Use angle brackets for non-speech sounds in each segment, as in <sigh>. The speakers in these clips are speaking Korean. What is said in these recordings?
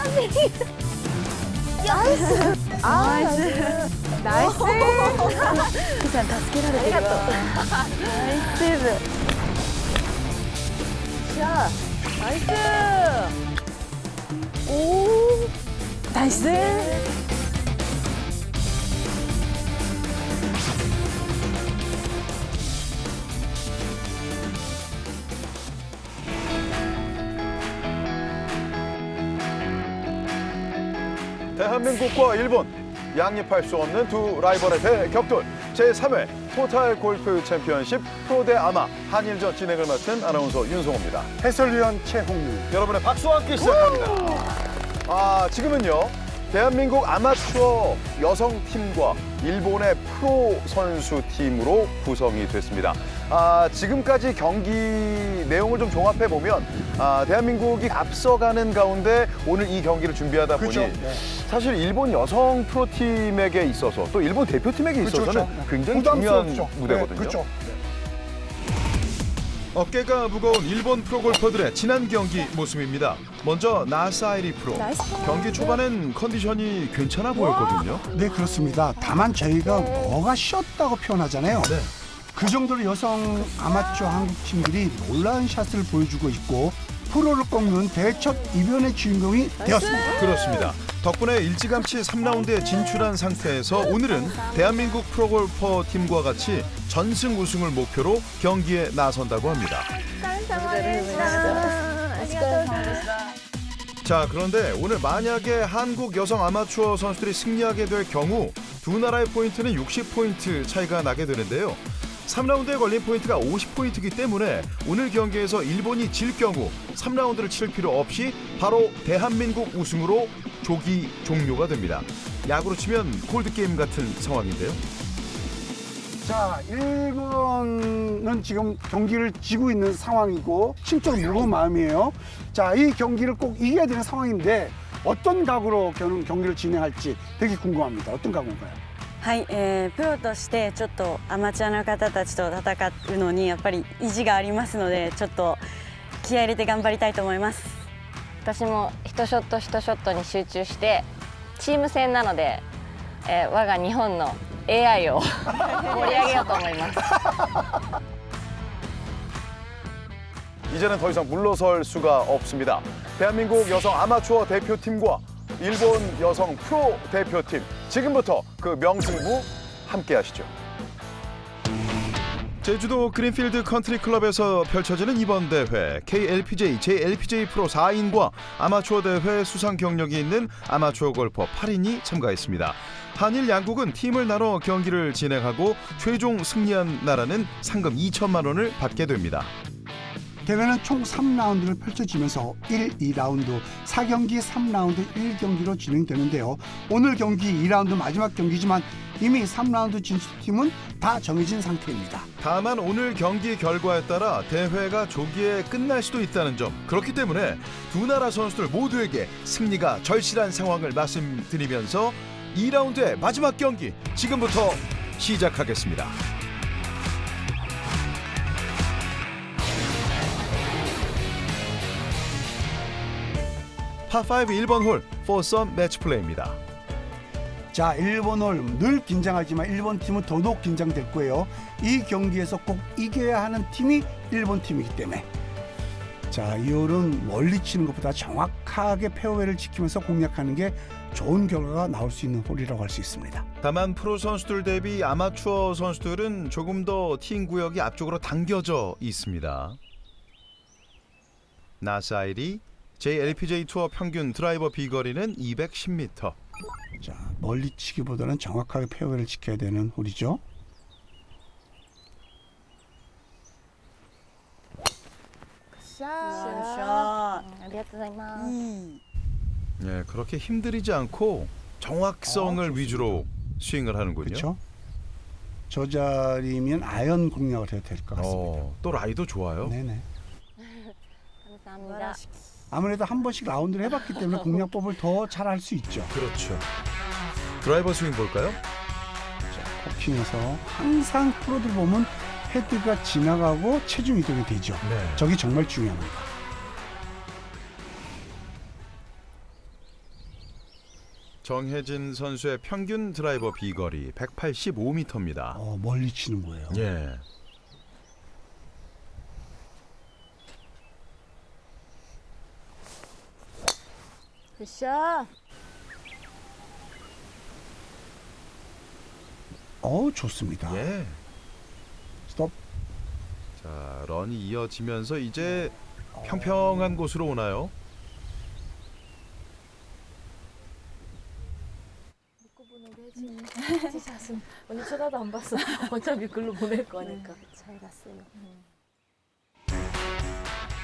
ナイス。ナイス。キさん助けられてるわナイス。セーブじゃあナイス。おおナイス。 대한민국과 일본 양립할 수 없는 두 라이벌의 대격돌 제3회 토탈 골프 챔피언십 프로대 아마 한일전 진행을 맡은 아나운서 윤성호입니다. 해설위원 최홍민. 여러분의 박수와 함께 시작합니다. 아 지금은요 대한민국 아마추어 여성 팀과 일본의 프로 선수 팀으로 구성이 됐습니다. 아 지금까지 경기 내용을 좀 종합해 보면 아 대한민국이 앞서가는 가운데 오늘 이 경기를 준비하다 보니. 네. 사실 일본 여성 프로 팀에게 있어서 또 일본 대표팀에게 있어서는 그렇죠. 굉장히 중요한 부담스럽죠. 무대거든요. 네, 그렇죠. 어깨가 무거운 일본 프로 골퍼들의 지난 경기 모습입니다. 먼저 나사이리 프로. 경기 초반엔 컨디션이 괜찮아 보였거든요. 네, 그렇습니다. 다만 저희가 뭐가 쉬었다고 표현하잖아요. 네. 그 정도로 여성 아마추어 한국 팀들이 놀라운 샷을 보여주고 있고 프로를 꺾는 대첫 이변의 주인공이 되었습니다. 그렇습니다. 덕분에 일찌감치 3라운드에 진출한 상태에서 오늘은 대한민국 프로골퍼 팀과 같이 전승 우승을 목표로 경기에 나선다고 합니다. 자, 그런데 오늘 만약에 한국 여성 아마추어 선수들이 승리하게 될 경우 두 나라의 포인트는 60포인트 차이가 나게 되는데요. 3라운드에 걸린 포인트가 50포인트이기 때문에 오늘 경기에서 일본이 질 경우 3라운드를 칠 필요 없이 바로 대한민국 우승으로 조기 종료가 됩니다. 야구로 치면 콜드게임 같은 상황인데요. 자, 일본은 지금 경기를 지고 있는 상황이고 심적으로 무거운 마음이에요. 자, 이 경기를 꼭 이겨야 되는 상황인데 어떤 각오로 경- 경기를 진행할지 되게 궁금합니다. 어떤 각오인가요? はい、えープロとしてちょっとアマチュアの方たちと戦うのにやっぱり意地がありますのでちょっと気合い入れて頑張りたいと思います私も一ショット一ショットに集中してチーム戦なので、えー我が日本の AI を<laughs> 盛り上げようと思います。 이제는 더 이상 물러설 수가 없습니다. 대한민국 여성 아마추어 대표팀과 일본 여성 프로 대표팀 지금부터 그 명승부 함께 하시죠. 제주도 그린필드 컨트리 클럽에서 펼쳐지는 이번 대회 KLPJ, JLPJ 프로 4인과 아마추어 대회 수상 경력이 있는 아마추어 골퍼 8인이 참가했습니다. 한일 양국은 팀을 나눠 경기를 진행하고 최종 승리한 나라는 상금 2천만 원을 받게 됩니다. 대회는 총 3라운드를 펼쳐지면서 1, 2라운드, 4경기 3라운드 1경기로 진행되는데요. 오늘 경기 2라운드 마지막 경기지만 이미 3라운드 진출팀은 다 정해진 상태입니다. 다만 오늘 경기 결과에 따라 대회가 조기에 끝날 수도 있다는 점 그렇기 때문에 두 나라 선수들 모두에게 승리가 절실한 상황을 말씀드리면서 2라운드의 마지막 경기 지금부터 시작하겠습니다. 파5 1번 홀 포썸 매치 플레이입니다. 자, 일본을 늘 긴장하지만 일본 팀은 더더욱 긴장될 거예요. 이 경기에서 꼭 이겨야 하는 팀이 일본 팀이기 때문에. 자, 이 홀은 멀리 치는 것보다 정확하게 페어웨이를 지키면서 공략하는 게 좋은 결과가 나올 수 있는 홀이라고 할 수 있습니다. 다만 프로 선수들 대비 아마추어 선수들은 조금 더 팀 구역이 앞쪽으로 당겨져 있습니다. 나사일이 JLPJ 투어 평균 드라이버 비거리는 210m. 자, 멀리 치기보다는 정확하게 페어웨이를 지켜야 되는 홀이죠. 샷 ありがとうございます。 네, 그렇게 힘들이지 않고 정확성을 위주로 스윙을 하는군요. 그렇죠? 저 자리면 아연 공략을 해야 될 것 같습니다. 어, 또 라이도 좋아요. 네네. 감사합니다. 아무래도 한 번씩 라운드를 해봤기 때문에 <laughs> 공략법을 더잘할수 있죠. 그렇죠. 드라이버 스윙 볼까요? 포킹에서 항상 프로들 보면 헤드가 지나가고 체중 이동이 되죠. 네. 저기 정말 중요합니다. 정혜진 선수의 평균 드라이버 비거리 185m입니다. 어, 멀리 치는 거예요. 예. 굿샷. 어, 좋습니다. 예. 스톱. 자, 런이 이어지면서 이제 평평한 곳으로 오나요? 티샷은 언니 <laughs> 쳐다도 안 봤어. 어차피 글로 보낼 거니까. 잘 갔어요.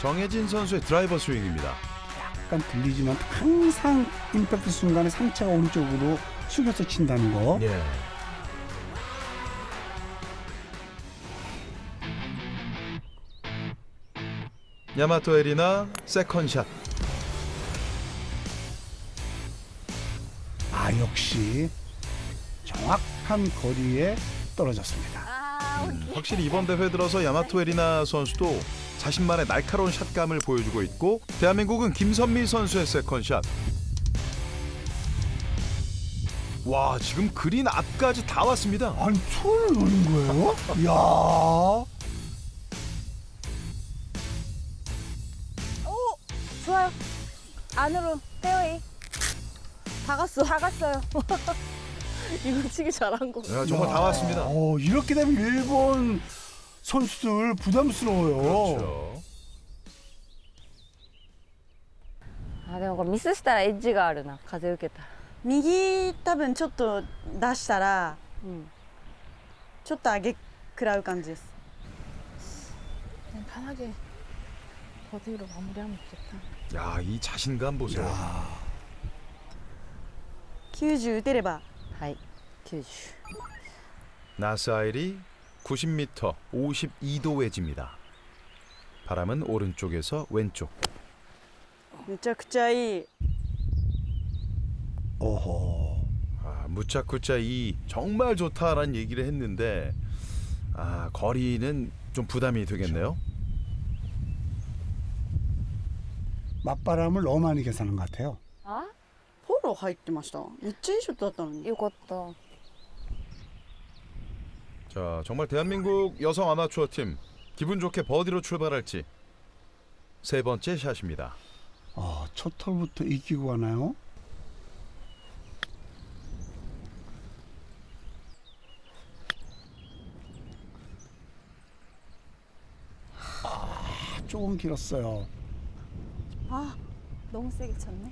정혜진 선수의 드라이버 스윙입니다. 약간 들리지만 항상 임팩트 순간에 상체가 오른쪽으로 숙여서 친다는 거. 예. 야마토 에리나 세컨샷. 아, 역시 정확한 거리에 떨어졌습니다. 음, 확실히 이번 대회 들어서 야마토 에리나 선수도 자신만의 날카로운 샷감을 보여주고 있고 대한민국은 김선미 선수의 세컨샷. 와 지금 그린 앞까지 다 왔습니다. 아니, 투를 노린 거예요? <laughs> 이야. 좋아요. 안으로 페어웨이. 다 갔어. 다 갔어요. <laughs> <laughs> 이거 치기 잘한 거. 야, 정말 다 왔습니다. 어, 이렇게 되면 일본 선수들 부담스러워요. 그렇죠. あでもこれミスしたらエッジがあるな風受けたら右多分ちょっと出したらうんちょっと上げ食らう感じです 그냥 편하게 버디로 마무리하면 좋겠다. 야 이 자신감 보세요. 90打てれば はい90 나스아일이 90m 52도 웨지입니다. 바람은 오른쪽에서 왼쪽. めちゃくちゃいい 오호. 아, 무차쿠차 이 정말 좋다라는 얘기를 했는데 아 거리는 좀 부담이 되겠네요. 맞바람을 너무 많이 계산한 것 같아요. あ フォロー入ってましためっちゃいいショットだったのによかった 자 정말 대한민국 여성 아마추어 팀 기분 좋게 버디로 출발할지 세 번째 샷입니다. 아, 첫 털부터 이기고 가나요? 아, 조금 길었어요. 아, 너무 세게 쳤네.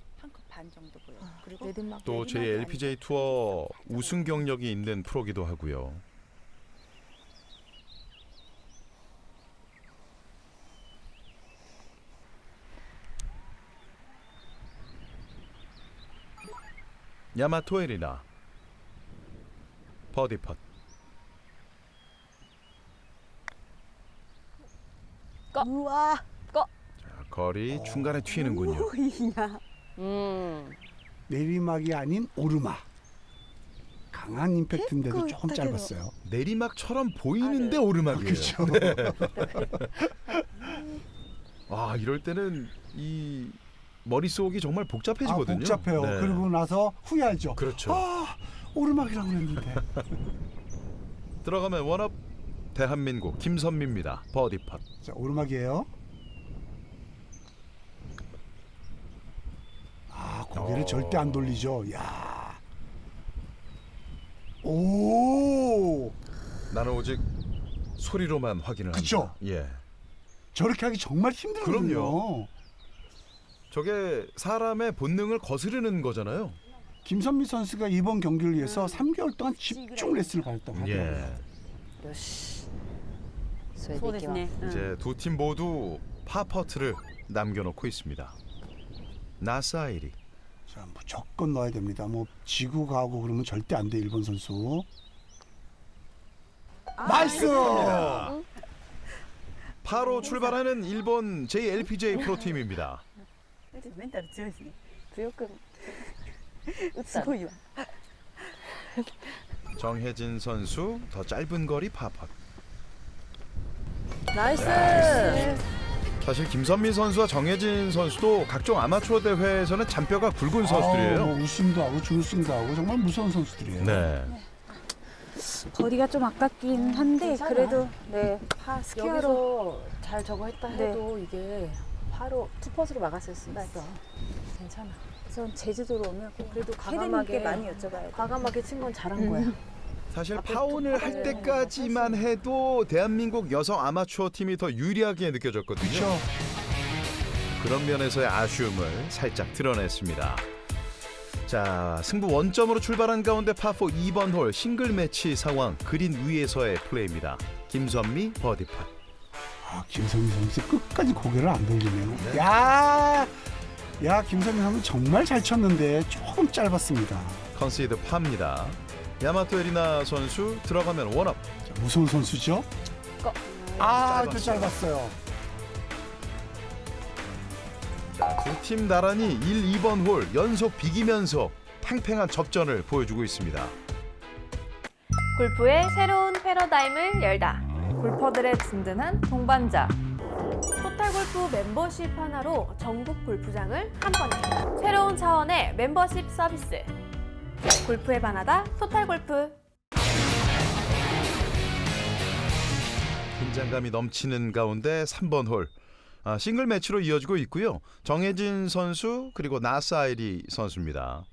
어? 또제 LPJ 투어 우승 경력이 있는 프로기도 하고요. 야마토에리나 버디 팟 꺼. 우와. 자, 거리 중간에 튀는군요. 음. 내리막이 아닌 오르막. 강한 임팩트인데도 조금 짧았어요. 내리막처럼 보이는데 아, 네. 오르막이에요. 그렇죠. <laughs> 아 이럴 때는 이 머릿속이 정말 복잡해지거든요. 아, 복잡해요. 네. 그러고 나서 후회하죠. 그렇죠. 아, 오르막이라고 했는데. <laughs> 들어가면 원업 대한민국 김선미입니다. 버디 팟. 자, 오르막이에요. 고개를 어. 절대 안 돌리죠. 야. 오! 나는 오직 소리로만 확인을 그쵸? 합니다. 예. 저렇게 하기 정말 힘들거든요. 그럼요. 저게 사람의 본능을 거스르는 거잖아요. 김선미 선수가 이번 경기를 위해서 3개월 동안 집중 레슨을 받았다고 하더라고요. 예. よしそれそうでいきますですね、うん 이제 두 팀 모두 파퍼트를 남겨놓고 있습니다. 나사이리 자, 무조건 넣어야 됩니다. 뭐 지구 가고 그러면 절대 안 돼, 일본 선수. 나이스! 파로 출발하는 일본 JLPJ 프로팀입니다. メンタル強いですね強くすごいわ 정혜진 선수 더 짧은 거리 파펫. 나이스. 사실 김선미 선수와 정혜진 선수도 각종 아마추어 대회에서는 잔뼈가 굵은 아우, 뭐 선수들이에요. 우승도 하고 준우승도 하고 정말 무서운 선수들이에요. 네. 거리가 좀 아깝긴 한데 괜찮아. 그래도 네 파 스퀘어로 여기서 잘 저거 했다 네. 해도 이게 바로 투퍼스로 막았을 수 있어. 괜찮아. 전 제주도로 오면 꼭 그래도 헤드님께 과감하게 많이 여쭤봐야 돼 과감하게 친 건 잘한 거야. 사실 파혼을 할 때까지만 해도 대한민국 여성 아마추어 팀이 더 유리하게 느껴졌거든요. 그런 면에서의 아쉬움을 살짝 드러냈습니다. 자, 승부 원점으로 출발한 가운데 파4 2번 홀 싱글 매치 상황 그린 위에서의 플레이입니다. 김선미 버디팟. 아, 김선미 선수 끝까지 고개를 안 돌리네요. 야, 야, 김선미 선수 정말 잘 쳤는데 조금 짧았습니다. 컨시드 파입니다. 야마토 에리나 선수 들어가면 원업. 자, 무서운 선수죠? 아, 또 짧았어요. 두 팀 나란히 1, 2번 홀 연속 비기면서 팽팽한 접전을 보여주고 있습니다. 골프의 새로운 패러다임을 열다. 골퍼들의 든든한 동반자. 토탈골프 멤버십 하나로 전국 골프장을 한 번에. 새로운 차원의 멤버십 서비스. 골프에 반하다 토탈골프. 긴장감이 넘치는 가운데 3번 홀 아, 싱글 매치로 이어지고 있고요. 정혜진 선수 그리고 나사이리 선수입니다.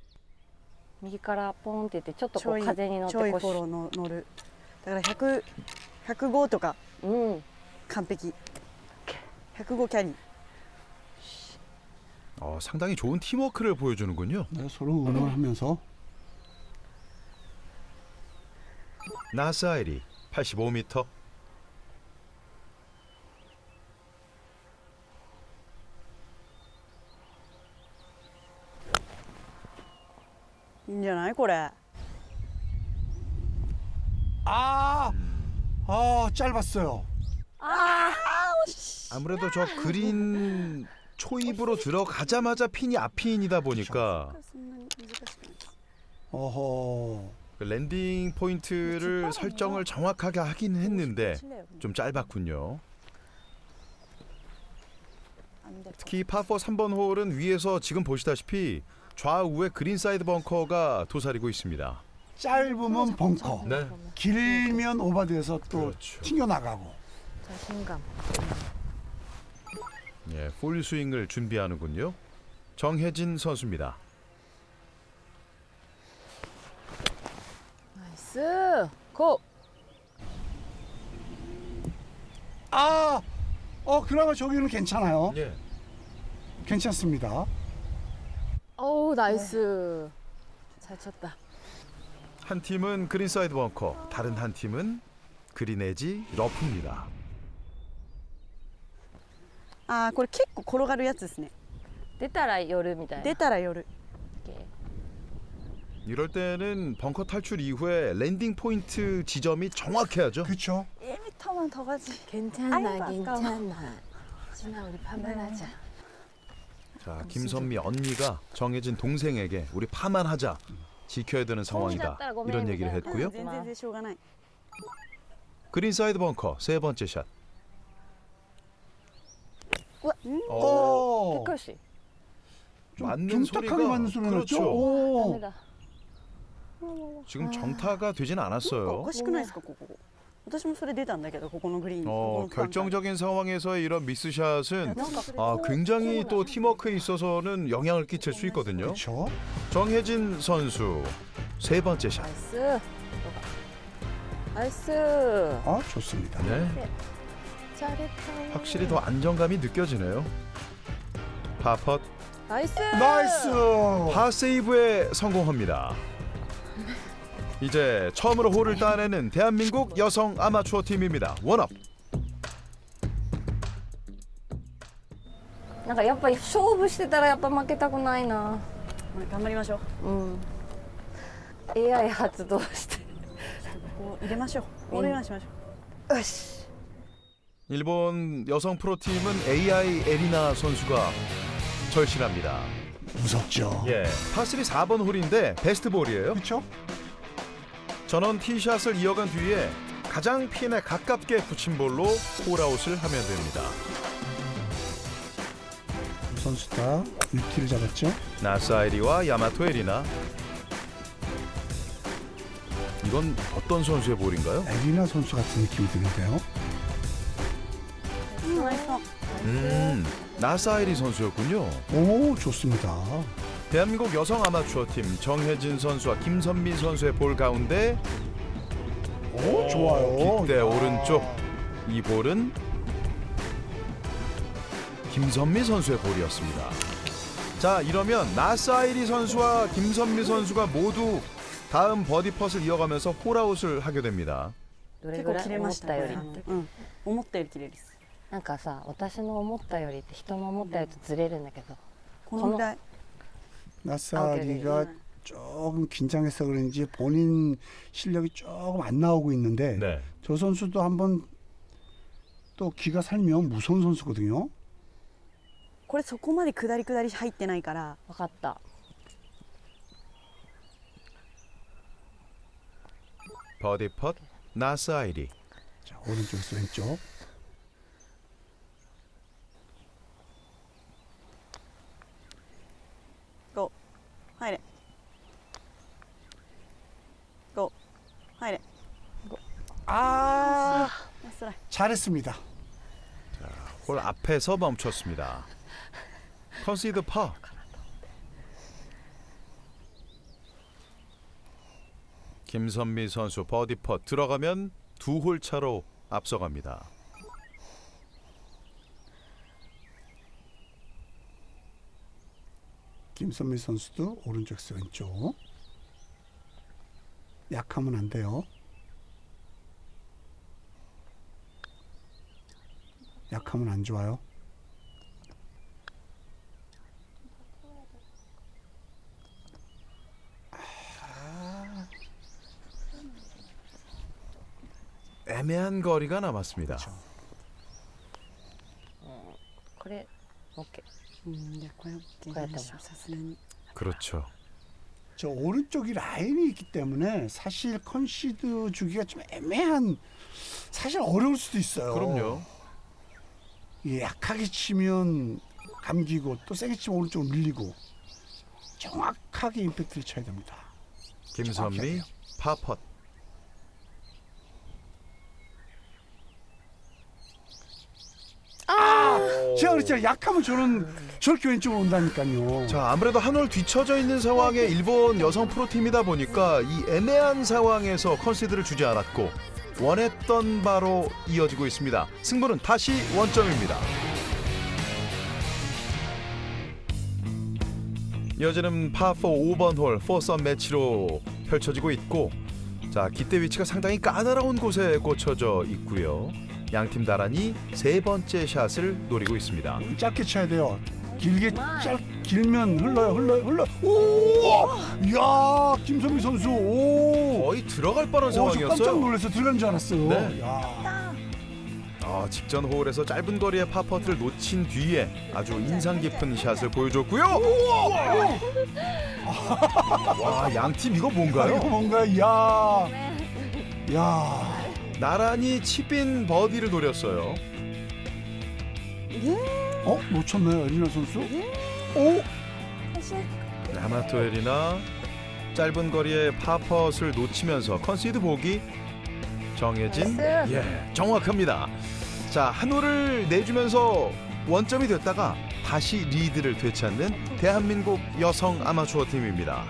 右からポンっていってちょっとちょいこう風に乗っちょいてこうフォローの乗るだから100 105とかうん完璧105キャリー 어, 상당히 좋은 팀워크를 보여주는군요. 네, 서로 응원을 하면서 나사일이 85m, 인연 아이 고래. 아, 아 짧았어요. 아, 아무래도 저 그린 초입으로 들어가자마자 핀이 앞핀이다 보니까 어허. 그 랜딩 포인트를 설정을 정확하게 하긴 했는데 좀 짧았군요. 특히 파4 3번 홀은 위에서 지금 보시다시피 좌우에 그린 사이드 벙커가 도사리고 있습니다. 짧으면 벙커, 네. 길면 오바돼서 또 그렇죠. 튕겨 나가고. 자신감. 예, 풀 스윙을 준비하는군요. 정혜진 선수입니다. 나이스. 고. 아, 어, 그나마 저기는 괜찮아요. 예. 괜찮습니다. 어우 나이스. 잘 쳤다. 한 팀은 그린 사이드 벙커, 다른 한 팀은 그린 에지 러프입니다. ああこれ結構転がるやつですね出たら夜みたいな出たら夜 이럴 때는 벙커 탈출 이후에 랜딩 포인트 지점이 정확해야죠. 그렇죠. 1m만 더 가지 괜찮아 아이고, 아까워. 괜찮아. 진아 우리 판단하자. 자, 김선미 언니가 정해진 동생에게 우리 파만 하자. 지켜야 되는 상황이다. 이런 얘기를 했고요. 全然全然しょうがない 그린 사이드 벙커 세 번째 샷. 우와. 어, 어, 結構し 맞는 둔탁하게 소리가 맞는 소리 났죠? 그렇죠. 오. ダメだ 지금 정타가 되진 お 않았어요. かしくないですかここ私もそれ出たんだけどここのグリーンこ 어, この区間 결정적인 상황에서의 이런 미스샷은 なんか 아, 굉장히 또 팀워크에 있어서는 영향을 끼칠 수 있거든요. 그렇죠. 정혜진 선수 세 번째 샷. 나이스. 나이스. 아, 좋습니다. 네, 잘했다. 확실히 더 안정감이 느껴지네요. 파펫 나이스. 나이스. 파세이브에 성공합니다. 이제 처음으로 홀을 따내는 대한민국 여성 아마추어 팀입니다. 원업. なんかやっぱり勝負してたらやっぱ負けたくないな 頑張りましょううん AI 発動してこう入れましょうオールインワンしましょうよし 일본 여성 프로팀은 AI 에리나 선수가 절실합니다. 무섭죠. 예, 파3 4번 홀인데 베스트 볼이에요. 그렇죠? 전원 티샷을 이어간 뒤에 가장 핀에 가깝게 붙인 볼로 홀아웃을 하면 됩니다. 선수 다 유티를 잡았죠. 나사이리와 야마토에리나 이건 어떤 선수의 볼인가요? 에리나 선수 같은 느낌이 드는데요. 음, 나사이리 선수였군요. 오 좋습니다. 대한민국 여성 아마추어 팀 정혜진 선수와 김선미 선수의 볼 가운데 오 좋아요. 빗대 야. 오른쪽 이 볼은 김선미 선수의 볼이었습니다. 자 이러면 나사이리 선수와 김선미 선수가 모두 다음 버디 펫을 이어가면서 홀아웃을 하게 됩니다. どれ結構ぐらい思っ切れましたたよりこれうん思ったより切れるですなんかさ私の思ったよりって人の思ったよりとずれるんだけどこのぐらい 나사리가 조금 긴장해서 그런지 본인 실력이 조금 안 나오고 있는데 네. 저 선수도 한번 또 기가 살면 무서운 선수거든요. これそこまで下り下り入ってないから分かった 버디 펫 나사이리. 자 오른쪽에서 왼쪽. 入れ고入れ 아 ナイストライ 잘했습니다. 홀 앞에서 멈췄습니다. 컨시드 파. 김선미 선수 버디 펫 들어가면 두 홀 차로 앞서갑니다. 김선미 선수도 오른쪽에서 왼쪽. 약하면 안 돼요. 약하면 안 좋아요. 애매한 거리가 남았습니다. これ 그렇죠. 저 오른쪽이 라인이 있기 때문에 사실 컨시드 주기가 좀 애매한 사실 어려울 수도 있어요. 그럼요. 예, 약하게 치면 감기고 또 세게 치면 오른쪽 밀리고 정확하게 임팩트를 쳐야 됩니다. 김선미 파펫. 아, 제가 그랬잖아요. 약하면 저는 저렇게 왼쪽으로 온다니까요. 자 아무래도 한홀 뒤쳐져 있는 상황에 일본 여성 프로팀이다 보니까 이 애매한 상황에서 컨시드를 주지 않았고 원했던 바로 이어지고 있습니다. 승부는 다시 원점입니다. 이어지는 파4 5번 홀 4선 매치로 펼쳐지고 있고 자 기대 위치가 상당히 까다로운 곳에 꽂혀져 있고요. 양팀 나란히 세 번째 샷을 노리고 있습니다. 짧게 쳐야 돼요. 길게 짧 길면 흘러요, 흘러요, 흘러. 오, 야 김선미 선수. 오, 거의 들어갈 뻔한 오, 저 깜짝 상황이었어요. 놀라서 들어간 줄 알았어요. 네. 야, 아, 직전 호홀에서 짧은 거리의 파퍼트를 놓친 뒤에 아주 인상 깊은 샷을 보여줬고요. 와, 양 팀 이거 아, 뭔가요? 이거 뭔가 야, 야. 나란히 치빈 버디를 노렸어요. 어 놓쳤나요, 에리나 선수? 오, 야마토엘이나 짧은 거리의 파퍼트를 놓치면서 컨시드 보기 정해진 예 정확합니다. 자 한 홀을 내주면서 원점이 됐다가 다시 리드를 되찾는 대한민국 여성 아마추어 팀입니다.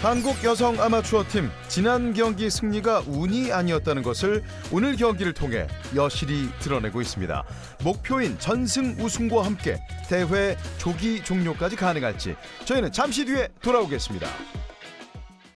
한국 여성 아마추어 팀 지난 경기 승리가 운이 아니었다는 것을 오늘 경기를 통해 여실히 드러내고 있습니다. 목표인 전승 우승과 함께 대회 조기 종료까지 가능할지 저희는 잠시 뒤에 돌아오겠습니다.